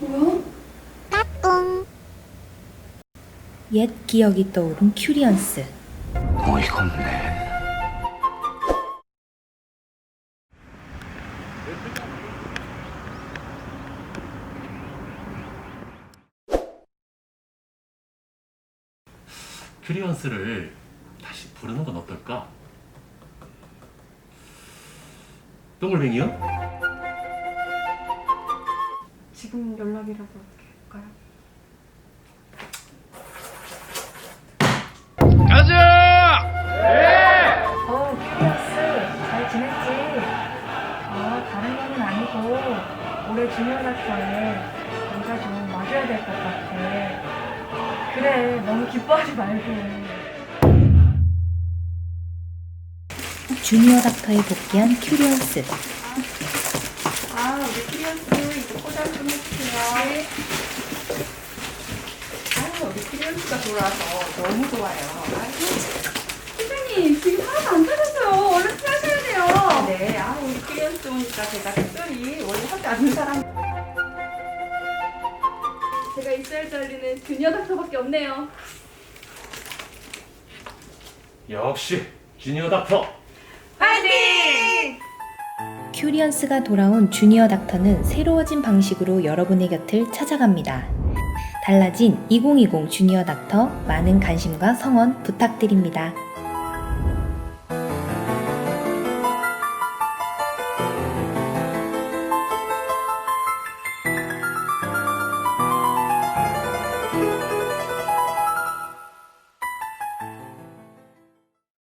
뭐야? 까꿍. 옛 기억이 떠오른 큐리언스. 뭐 어이가 없네. 큐리언스를 다시 부르는 건 어떨까? 똥글뱅이요? 지금 연락이라도 어떻게 할까요? 어, 큐리언스. 잘 지냈지? 어, 다른 거는 아니고, 올해 주니어 닥터에 네가 좀 맞아야 될 것 같아. 그래, 너무 기뻐하지 말고. 주니어 닥터에 복귀한 큐리언스. 아, 우리 크리언스 포장 좀 해주세요. 네. 아유, 우리 크리언스가 돌아와서 너무 좋아요. 아이고. 선생님, 지금 하나도 안 찾았어요. 얼른 하셔야 돼요. 네, 아, 우리 크리언스 오니까 제가 특별히 원래 하지 않는 사람. 제가 있어야 할 자리는 주니어 닥터밖에 없네요. 역시 주니어 닥터. 파이팅! 큐리언스가 돌아온 주니어 닥터는 새로워진 방식으로 여러분의 곁을 찾아갑니다. 달라진 2020 주니어 닥터 많은 관심과 성원 부탁드립니다.